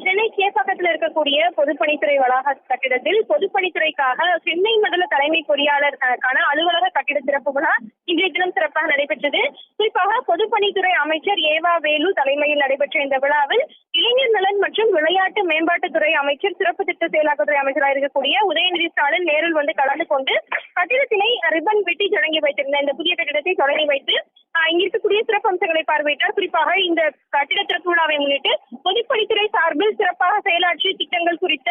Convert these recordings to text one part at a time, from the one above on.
சென்னை சேப்பாக்கத்தில் இருக்கக்கூடிய பொதுப்பணித்துறை வளாக கட்டிடத்தில் பொதுப்பணித்துறைக்காக சென்னை மண்டல தலைமை பொறியாளருக்கான அலுவலக கட்டிட திறப்பு விழா இன்றைய தினம் சிறப்பாக நடைபெற்றது. குறிப்பாக பொதுப்பணித்துறை அமைச்சர் ஏவா வேலு தலைமையில் நடைபெற்ற இந்த விழாவில் இளைஞர் நலன் மற்றும் விளையாட்டு மேம்பாட்டுத்துறை அமைச்சர் சிறப்பு திட்ட செயலாக்கத்துறை அமைச்சராக இருக்கக்கூடிய உதயநிதி ஸ்டாலின் நேரில் வந்து கலந்து கொண்டு கட்டிடத்தினை ரிப்பன் வெட்டி தொடங்கி வைத்திருந்த இந்த புதிய கட்டிடத்தை தொடங்கி வைத்து இங்க இருக்கக்கூடிய சிறப்பு அம்சங்களை பார்வையிட்டார் குறிப்பாக இந்த கட்டிட திறப்பு விழாவை முன்னிட்டு பொதுப்பணித்துறை சார்பில் சிறப்பாக செயலாற்றிய திட்டங்கள் குறித்த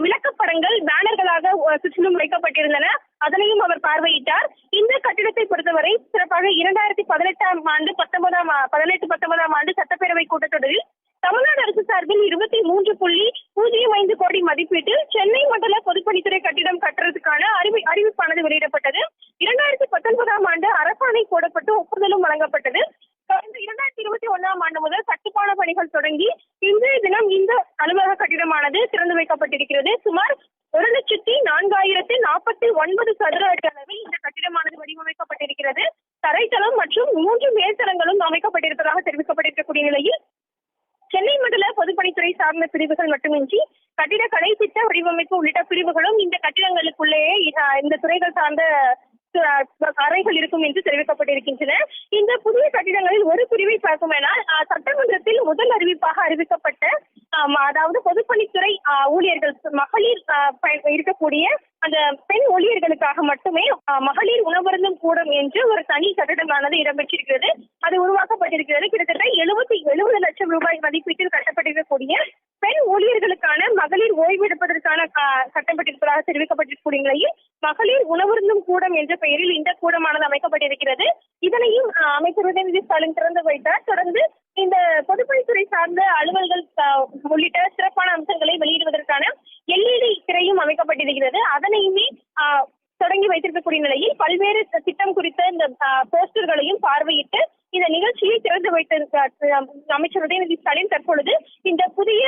விளக்கப்படங்கள் பேனர்களாக சுற்றிலும் வைக்கப்பட்டிருந்தன. அதனையும் அவர் பார்வையிட்டார். இந்த கட்டிடத்தை பொறுத்தவரை சிறப்பாக இரண்டாயிரத்தி பதினெட்டாம் ஆண்டு பத்தொன்பதாம் ஆ- பதினெட்டு பத்தொன்பதாம் ஆண்டு சட்டப்பேரவை கூட்டத்தொடரில் தமிழ்நாடு அரசு சார்பில் இருபத்தி மூன்று புள்ளி பூஜ்ஜியம் ஐந்து கோடி மதிப்பீட்டில் சென்னை மண்டல பொதுப்பணித்துறை கட்டிடம் கட்டுறதுக்கான அறிவி அறிவிப்பானது வெளியிடப்பட்டது இரண்டாயிரத்தி பத்தொன்பதாம் ஆண்டு அரசாணை போடப்பட்டு தொடங்கப்பட்டது கடந்த இரண்டாயிரத்தி இருபத்தி ஒன்னாம் ஆண்டு முதல் கட்டுமான பணிகள் தொடங்கி இன்றைய தினம் இந்த அலுவலக கட்டிடமானது திறந்து வைக்கப்பட்டிருக்கிறது. சுமார் ஒரு லட்சத்தி நான்காயிரத்தி நாற்பத்தி ஒன்பது சதுர அடி அளவில் இந்த கட்டிடமானது வடிவமைக்கப்பட்டிருக்கிறது. தரைத்தளம் மற்றும் மூன்று மேல்தளங்களும் அமைக்கப்பட்டிருப்பதாக தெரிவிக்கப்பட்டிருக்கக்கூடிய நிலையில் சென்னை மண்டல பொதுப்பணித்துறை சார்ந்த பிரிவுகள் மட்டுமின்றி கட்டிடக்கலை திட்ட வடிவமைப்பு உள்ளிட்ட பிரிவுகளும் இந்த கட்டிடங்களுக்குள்ளேயே இந்த துறைகள் சார்ந்த அறைகள் இருக்கும் என்று தெரிவிக்கப்பட்டிருக்கின்றன. இந்த புதிய கட்டிடங்களில் ஒரு பிரிவை பார்க்குமானால் சட்டமன்றத்தில் முதல் அறிவிப்பாக அறிவிக்கப்பட்ட அதாவது பொதுப்பணித்துறை ஊழியர்கள் மகளிர் இருக்கக்கூடிய அந்த பெண் ஊழியர்களுக்காக மட்டுமே மகளிர் உணவருந்தும் கூடம் என்று ஒரு தனி கட்டிடமானது இடம்பெற்றிருக்கிறது. அது உருவாக்கப்பட்டிருக்கிறது. கிட்டத்தட்ட எழுபத்தி எழுபது லட்சம் ரூபாய் மதிப்பீட்டில் கட்டப்பட்டிருக்கக்கூடிய பெண் ஊழியர்களுக்கான மகளிர் ஓய்வெடுப்பதற்கான கட்டப்பட்டிருப்பதாக தெரிவிக்கப்பட்டிருக்கக்கூடிய நிலையில் மகளிர் உணவருந்தும் கூடம் என்ற பெயரில் இந்த கூடமானது அமைக்கப்பட்டிருக்கிறது. இதனையும் அஹ், அமைச்சர் உதயநிதி ஸ்டாலின் திறந்து வைத்தார். தொடர்ந்து இந்த பொதுப்பணித்துறை சார்ந்த அலுவல்கள் உள்ளிட்ட சிறப்பான அம்சங்களை வெளியிடுவதற்கான எல்இடி திரையும் அமைக்கப்பட்டிருக்கிறது. அதனையுமே தொடங்கி வைத்திருக்கக்கூடிய நிலையில் பல்வேறு திட்டம் குறித்த இந்த போஸ்டர்களையும் பார்வையிட்டு இந்த நிகழ்ச்சியை திறந்து வைத்திருக்க அமைச்சர் உதயநிதி ஸ்டாலின் தற்பொழுது இந்த புதிய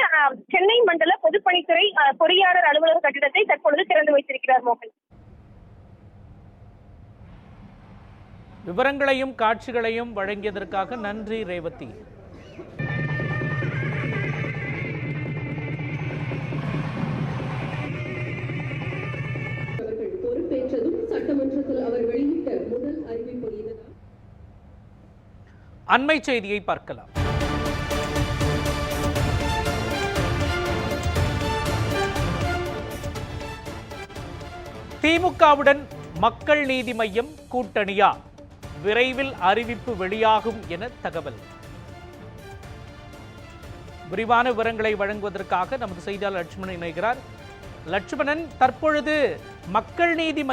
சென்னை மண்டல பொதுப்பணித்துறை அஹ், பொறியாளர் அலுவலக கட்டிடத்தை தற்பொழுது திறந்து வைத்திருக்கிறார் மோகன். விவரங்களையும் காட்சிகளையும் வழங்கியதற்காக நன்றி ரேவதி. அண்மை செய்தியை பார்க்கலாம். திமுகவுடன் மக்கள் நீதி மய்யம் கூட்டணியா? விரைவில் அறிவிப்பு வெளியாகும் என தகவல். விரிவான விவரங்களை வழங்குவதற்காக நமது செய்தியாளர் லட்சுமணன் இணைகிறார். லட்சுமணன் தற்பொழுது மக்கள் நீதி மையம்